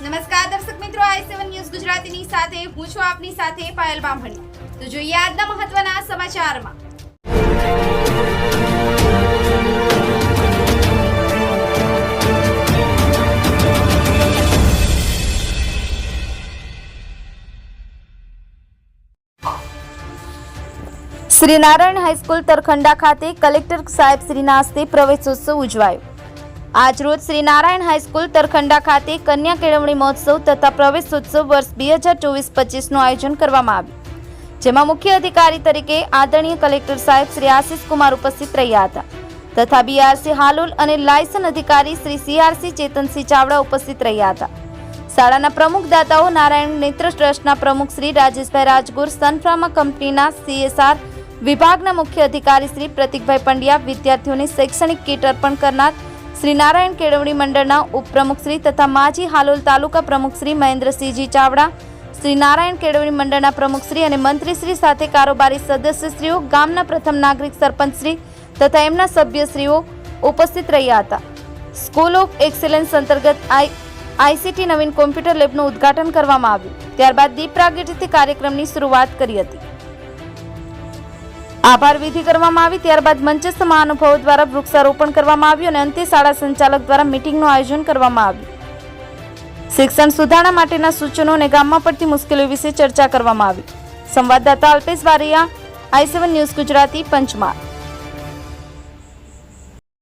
નમસ્કાર દર્શક મિત્રો, આઈ સેવન ન્યૂઝ ગુજરાતીની સાથે, હું છું આપની સાથે પાયલ બામણી. તો જોઈએ આજના મહત્વના સમાચારમાં. શ્રી નારાયણ હાઈસ્કૂલ તરખંડા ખાતે કલેક્ટર સાહેબ શ્રીના હસ્તે પ્રવેશોત્સવ ઉજવાયો. આજરોજ શ્રી નારાયણ હાઈસ્કૂલ તરખંડા ખાતે કન્યા કેળવણી મહોત્સવ તથા પ્રવેશોત્સવ વર્ષ બે હજાર ચોવીસ પચીસનું આયોજન કરવામાં આવ્યું, જેમાં મુખ્ય અધિકારી તરીકે આદરણીય કલેક્ટર સાહેબ શ્રી આશિષ કુમાર ઉપસ્થિત રહ્યા હતા તથા બીઆરસી હાલોલ અને લાયસન અધિકારી શ્રી સીઆરસી ચેતનસિંહ ચાવડા ઉપસ્થિત રહ્યા હતા. શાળાના પ્રમુખ દાતાઓ નારાયણ નેત્ર ટ્રસ્ટના પ્રમુખ શ્રી રાજેશભાઈ રાજગુર સનફ્રામા કંપનીના સીએસઆર વિભાગના મુખ્ય અધિકારી શ્રી પ્રતિકભાઈ પંડ્યા, વિદ્યાર્થીઓને શૈક્ષણિક કીટ અર્પણ કરનાર શ્રી નારાયણ કેળવણી મંડળના ઉપપ્રમુખશ્રી તથા માજી હાલોલ તાલુકા પ્રમુખશ્રી મહેન્દ્રસિંહજી ચાવડા શ્રી નારાયણ કેળવણી મંડળના પ્રમુખશ્રી અને મંત્રીશ્રી સાથે કારોબારી સદસ્યશ્રીઓ, ગામના પ્રથમ નાગરિક સરપંચશ્રી તથા એમના સભ્યશ્રીઓ ઉપસ્થિત રહ્યા હતા. સ્કૂલ ઓફ એક્સેલન્સ અંતર્ગત આઈ, આઈસીટી નવીન કોમ્પ્યુટર લેબનું ઉદ્ઘાટન કરવામાં આવ્યું. ત્યારબાદ દીપ પ્રાગટ્યથી કાર્યક્રમની શરૂઆત કરી હતી. આભાર વિધિ કરવામાં આવી. ત્યારબાદ મંચસ્થ મહાનુભાવો દ્વારા વૃક્ષારોપણ કરવામાં આવ્યું અને અંતે શાળા સંચાલક દ્વારા મિટિંગનું આયોજન કરવામાં આવ્યું. શિક્ષણ સુધારણા માટેના સૂચનો અને ગામમાં પડતી મુશ્કેલીઓ વિશે ચર્ચા કરવામાં આવી. સંવાદદાતા અલ્પેશ વારિયા, આઈ ન્યૂઝ ગુજરાતી, પંચમહાલ.